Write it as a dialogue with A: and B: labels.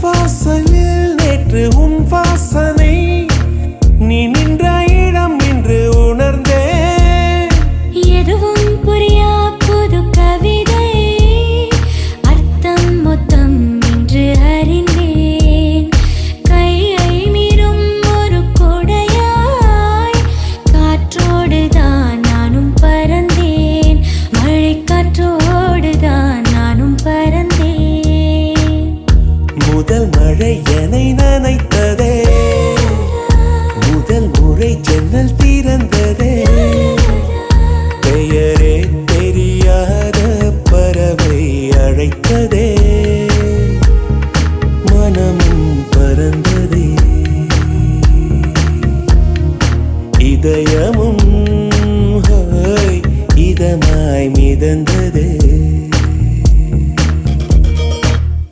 A: வாசலில் நேற்று உன் வாசனை முதல் மழை என்னை நனைத்ததே. முதல் முறை ஜன்னல் திறந்ததே. பெயரே தெரியாத பறவை அழைத்ததே. மனமும் பறந்ததே. இதயமும் இதமாய் மிதந்ததே.